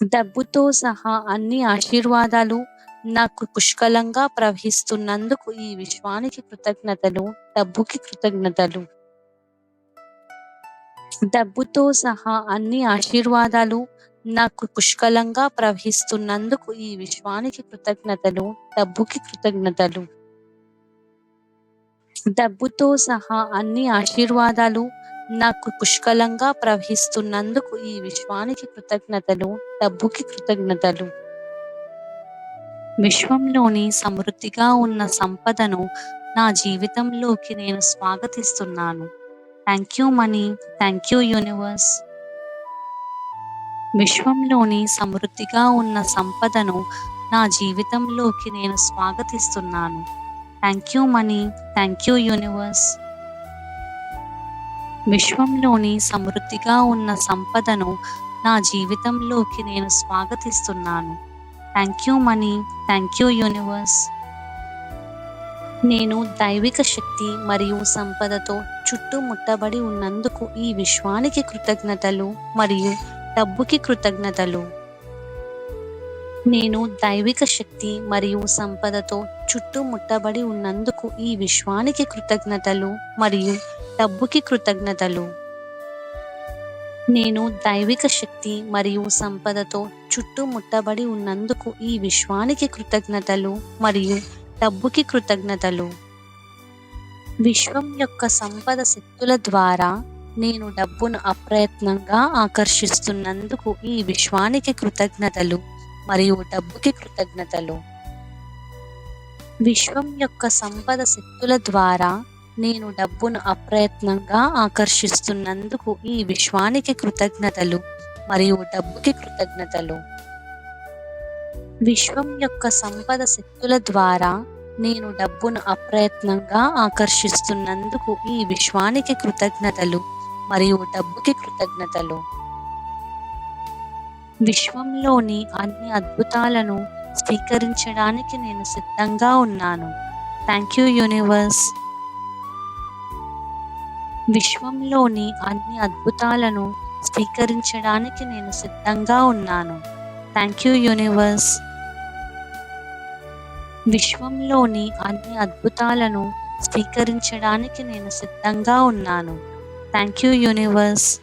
డబ్బుతో సహా అన్ని ఆశీర్వాదాలు నాకు పుష్కలంగా ప్రవహిస్తున్నందుకు ఈ విశ్వానికి కృతజ్ఞతలు డబ్బుకి కృతజ్ఞతలు. డబ్బుతో సహా అన్ని ఆశీర్వాదాలు నాకు పుష్కలంగా ప్రవహిస్తున్నందుకు ఈ విశ్వానికి కృతజ్ఞతలు డబ్బుకి కృతజ్ఞతలు. డబ్బుతో సహా అన్ని ఆశీర్వాదాలు నాకు పుష్కలంగా ప్రవహిస్తున్నందుకు ఈ విశ్వానికి కృతజ్ఞతలు డబ్బుకి కృతజ్ఞతలు. విశ్వంలోని సమృద్ధిగా ఉన్న సంపదను నా జీవితంలోకి నేను స్వాగతిస్తున్నాను. Thank you money thank you universe విశ్వంలోని సమృద్ధిగా ఉన్న సంపదను నా జీవితంలోకి నేను స్వాగతిస్తున్నాను. Thank you money thank you universe విశ్వంలోని సమృద్ధిగా ఉన్న సంపదను నా జీవితంలోకి నేను స్వాగతిస్తున్నాను. Thank you money thank you universe నేను దైవిక శక్తి మరియు సంపదతో చుట్టుముట్టబడి ఉన్నందుకు ఈ విశ్వానికి కృతజ్ఞతలు మరియు డబ్బుకి కృతజ్ఞతలు. నేను దైవిక శక్తి మరియు సంపదతో చుట్టుముట్టబడి ఉన్నందుకు ఈ విశ్వానికి కృతజ్ఞతలు మరియు డబ్బుకి కృతజ్ఞతలు. నేను దైవిక శక్తి మరియు సంపదతో చుట్టుముట్టబడి ఉన్నందుకు ఈ విశ్వానికి కృతజ్ఞతలు మరియు డబ్బుకి కృతజ్ఞతలు. విశ్వం యొక్క సంపద శక్తుల ద్వారా నేను డబ్బును అప్రయత్నంగా ఆకర్షిస్తున్నందుకు ఈ విశ్వానికి కృతజ్ఞతలు మరియు డబ్బుకి కృతజ్ఞతలు. విశ్వం యొక్క సంపద శక్తుల ద్వారా నేను డబ్బును అప్రయత్నంగా ఆకర్షిస్తున్నందుకు ఈ విశ్వానికి కృతజ్ఞతలు మరియు డబ్బుకి కృతజ్ఞతలు. విశ్వం యొక్క సంపద శక్తుల ద్వారా నేను డబ్బును అప్రయత్నంగా ఆకర్షిస్తున్నందుకు ఈ విశ్వానికి కృతజ్ఞతలు మరియు డబ్బుకి కృతజ్ఞతలు. విశ్వంలోని అన్ని అద్భుతాలను స్వీకరించడానికి నేను సిద్ధంగా ఉన్నాను. Thank you universe. విశ్వంలోని అన్ని అద్భుతాలను స్వీకరించడానికి నేను సిద్ధంగా ఉన్నాను. థ్యాంక్ యూ యూనివర్స్ విశ్వంలోని అన్ని అద్భుతాలను స్వీకరించడానికి నేను సిద్ధంగా ఉన్నాను. Thank you universe